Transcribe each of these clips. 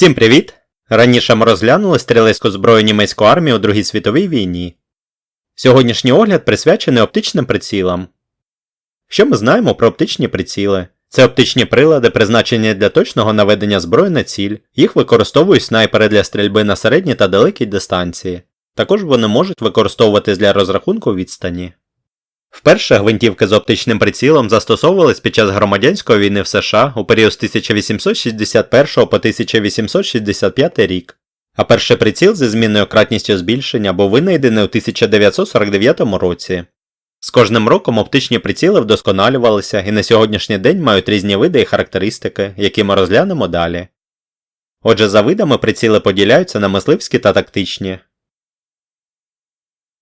Всім привіт! Раніше ми розглянули стрілецьку зброю німецької армії у Другій світовій війні. Сьогоднішній огляд присвячений оптичним прицілам. Що ми знаємо про оптичні приціли? Це оптичні прилади, призначені для точного наведення зброї на ціль. Їх використовують снайпери для стрільби на середній та далекій дистанції. Також вони можуть використовуватись для розрахунку відстані. Вперше гвинтівки з оптичним прицілом застосовувались під час громадянської війни в США у період з 1861 по 1865 рік, а перший приціл зі змінною кратністю збільшення був винайдений у 1949 році. З кожним роком оптичні приціли вдосконалювалися і на сьогоднішній день мають різні види і характеристики, які ми розглянемо далі. Отже, за видами приціли поділяються на мисливські та тактичні.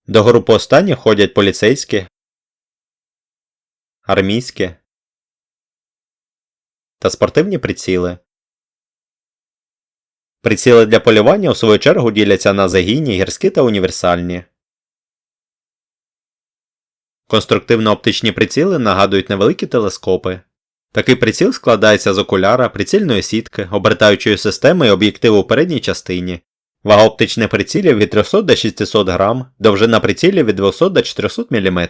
До групи останніх ходять поліцейські, армійські та спортивні приціли. Приціли для полювання у свою чергу діляться на загійні, гірські та універсальні. Конструктивно-оптичні приціли нагадують невеликі телескопи. Такий приціл складається з окуляра, прицільної сітки, обертаючої системи і об'єктиву у передній частині. Вага оптичних прицілів від 300 до 600 грам, довжина прицілів від 200 до 400 мм.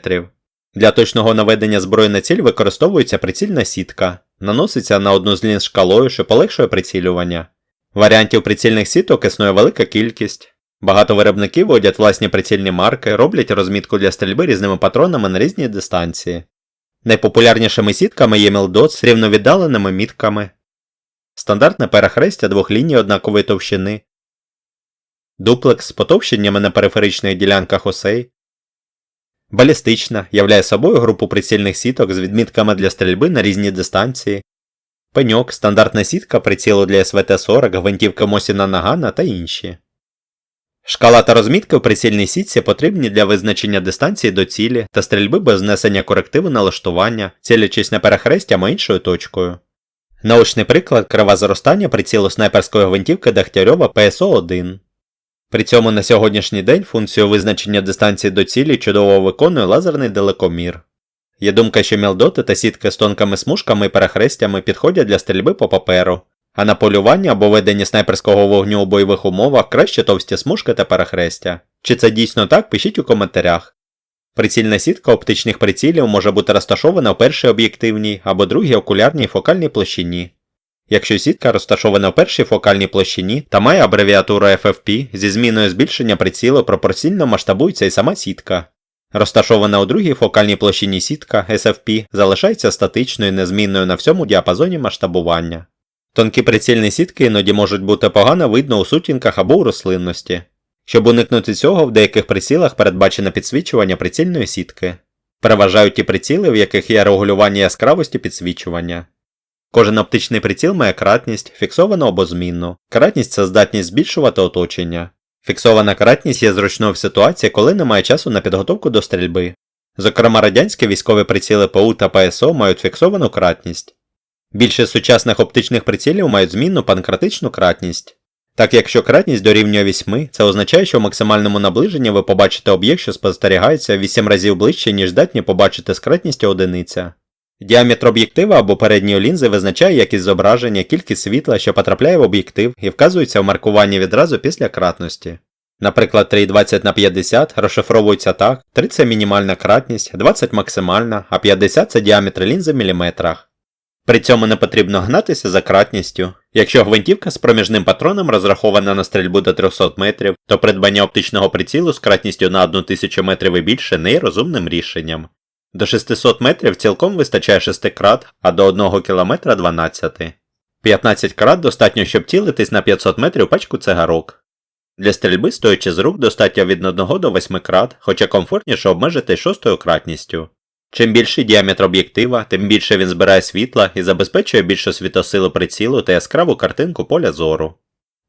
Для точного наведення зброї на ціль використовується прицільна сітка, наноситься на одну з лін шкалою, що полегшує прицілювання. Варіантів прицільних сіток існує велика кількість. Багато виробників вводять власні прицільні марки, роблять розмітку для стрільби різними патронами на різні дистанції. Найпопулярнішими сітками є мілдот з рівновіддаленими мітками, стандартне перехрестя двох ліній однакової товщини, дуплекс з потовщеннями на периферичних ділянках осей, балістична являє собою групу прицільних сіток з відмітками для стрільби на різні дистанції, пеньок, стандартна сітка прицілу для СВТ-40, гвинтівка Мосіна Нагана та інші. Шкала та розмітки в прицільній сітці потрібні для визначення дистанції до цілі та стрільби без внесення корективу налаштування, цілячись на перехрестя іншою точкою. Наочний приклад криве зростання прицілу снайперської гвинтівки Дегтярьова ПСО-1. При цьому на сьогоднішній день функцію визначення дистанції до цілі чудово виконує лазерний далекомір. Є думка, що мілдоти та сітки з тонкими смужками і перехрестями підходять для стрільби по паперу, а на полювання або ведення снайперського вогню у бойових умовах краще товсті смужки та перехрестя. Чи це дійсно так, пишіть у коментарях. Прицільна сітка оптичних прицілів може бути розташована в першій об'єктивній або другій окулярній фокальній площині. Якщо сітка розташована в першій фокальній площині та має абревіатуру FFP, зі зміною збільшення прицілу пропорційно масштабується і сама сітка. Розташована у другій фокальній площині сітка SFP залишається статичною незмінною на всьому діапазоні масштабування. Тонкі прицільні сітки іноді можуть бути погано видно у сутінках або у рослинності. Щоб уникнути цього, в деяких прицілах передбачено підсвічування прицільної сітки. Переважають ті приціли, в яких є регулювання яскравості підсвічування. Кожен оптичний приціл має кратність, фіксовану або змінну. Кратність це здатність збільшувати оточення. Фіксована кратність є зручною в ситуації, коли немає часу на підготовку до стрільби. Зокрема, радянські військові приціли ПУ та ПСО мають фіксовану кратність. Більшість сучасних оптичних прицілів мають змінну панкратичну кратність. Так якщо кратність дорівнює 8, це означає, що в максимальному наближенні ви побачите об'єкт, що спостерігається 8 разів ближче, ніж здатні побачити з кратністю одиниця. Діаметр об'єктива або передньої лінзи визначає якість зображення, кількість світла, що потрапляє в об'єктив, і вказується в маркуванні відразу після кратності. Наприклад, 3,20 на 50 розшифровується так: 3 це мінімальна кратність, 20 максимальна, а 50 це діаметр лінзи в міліметрах. При цьому не потрібно гнатися за кратністю. Якщо гвинтівка з проміжним патроном розрахована на стрільбу до 300 метрів, то придбання оптичного прицілу з кратністю на 1000 метрів і більше не є розумним рішенням. До 600 метрів цілком вистачає 6 крат, а до 1 км 12. 15 крат достатньо, щоб цілитись на 500 метрів пачку цигарок. Для стрільби, стоячи з рук, достатньо від 1 до 8 крат, хоча комфортніше обмежити шостою кратністю. Чим більший діаметр об'єктива, тим більше він збирає світла і забезпечує більшу світосилу прицілу та яскраву картинку поля зору.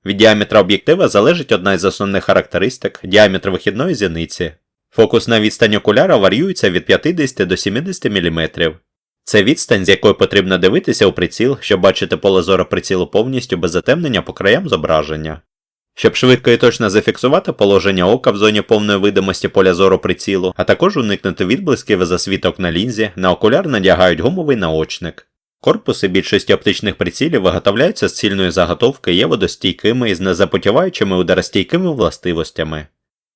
Від діаметра об'єктива залежить одна із основних характеристик діаметр вихідної зіниці. Фокусна відстань окуляра варіюється від 50 до 70 мм. Це відстань, з якою потрібно дивитися у приціл, щоб бачити поле зору прицілу повністю без затемнення по краям зображення. Щоб швидко і точно зафіксувати положення ока в зоні повної видимості поля зору прицілу, а також уникнути відблисків і засвіток на лінзі, на окуляр надягають гумовий наочник. Корпуси більшості оптичних прицілів виготовляються з цільної заготовки є водостійкими і з незапотіваючими ударостійкими властивостями.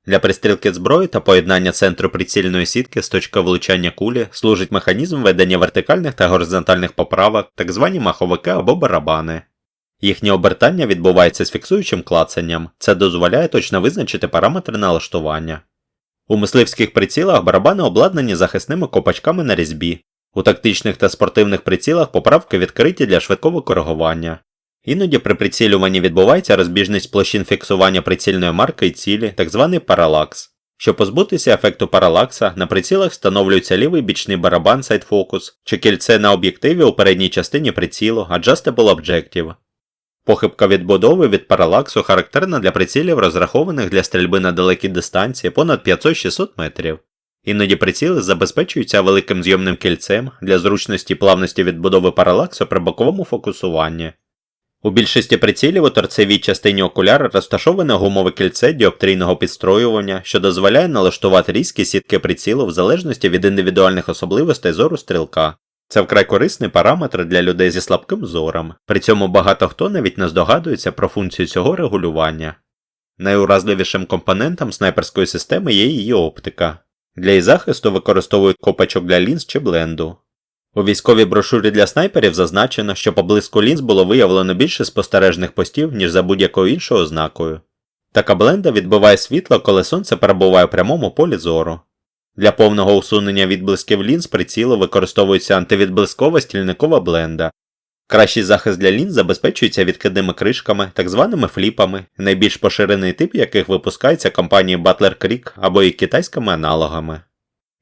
Для пристрілки зброї та поєднання центру прицільної сітки з точки влучання кулі служить механізм ведення вертикальних та горизонтальних поправок, так звані маховики або барабани. Їхнє обертання відбувається з фіксуючим клацанням, це дозволяє точно визначити параметри налаштування. У мисливських прицілах барабани обладнані захисними копачками на різьбі, у тактичних та спортивних прицілах поправки відкриті для швидкого коригування. Іноді при прицілюванні відбувається розбіжність площин фіксування прицільної марки і цілі, так званий паралакс. Щоб позбутися ефекту паралакса, на прицілах встановлюється лівий бічний барабан Side чи кільце на об'єктиві у передній частині прицілу Adjustable Objective. Похибка відбудови від паралаксу характерна для прицілів, розрахованих для стрільби на далекі дистанції понад 500-600 метрів. Іноді приціли забезпечуються великим зйомним кільцем для зручності і плавності відбудови паралаксу при боковому фокусуванні. У більшості прицілів у торцевій частині окуляра розташоване гумове кільце діоптрійного підстроювання, що дозволяє налаштувати різкі сітки прицілу в залежності від індивідуальних особливостей зору стрілка. Це вкрай корисний параметр для людей зі слабким зором, при цьому багато хто навіть не здогадується про функцію цього регулювання. Найуразливішим компонентом снайперської системи є її оптика. Для її захисту використовують копачок для лінз чи бленду. У військовій брошурі для снайперів зазначено, що поблизько лінз було виявлено більше спостережних постів, ніж за будь-якою іншою ознакою. Така бленда відбиває світло, коли сонце перебуває в прямому полі зору. Для повного усунення відблисків лінз прицілу використовується антивідблискова стільникова бленда. Кращий захист для лінз забезпечується відкидними кришками, так званими фліпами, найбільш поширений тип яких випускається компанією Butler Creek або і китайськими аналогами.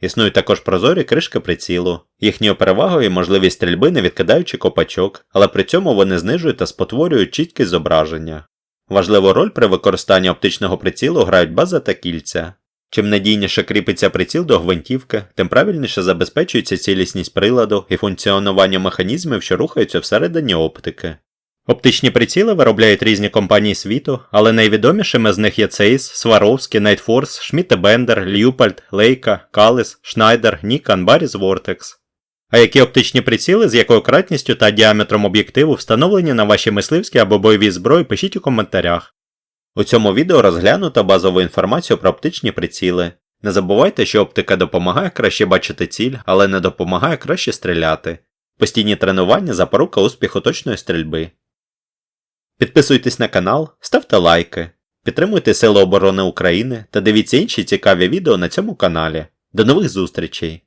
Існують також прозорі кришки прицілу. Їхньою перевагою є можливість стрільби, не відкидаючи копачок, але при цьому вони знижують та спотворюють чіткість зображення. Важливу роль при використанні оптичного прицілу грають база та кільця. Чим надійніше кріпиться приціл до гвинтівки, тим правильніше забезпечується цілісність приладу і функціонування механізмів, що рухаються всередині оптики. Оптичні приціли виробляють різні компанії світу, але найвідомішими з них є Swarovski, Nightforce, Schmidt Bender, Leupold, Leica, Callis, Schneider, Nikon, Baris Vortex. А які оптичні приціли, з якою кратністю та діаметром об'єктиву встановлені на ваші мисливські або бойові зброї, пишіть у коментарях. У цьому відео розглянуто базову інформацію про оптичні приціли. Не забувайте, що оптика допомагає краще бачити ціль, але не допомагає краще стріляти. Постійні тренування запорука успіху точної стрільби. Підписуйтесь на канал, ставте лайки, підтримуйте Сили оборони України та дивіться інші цікаві відео на цьому каналі. До нових зустрічей!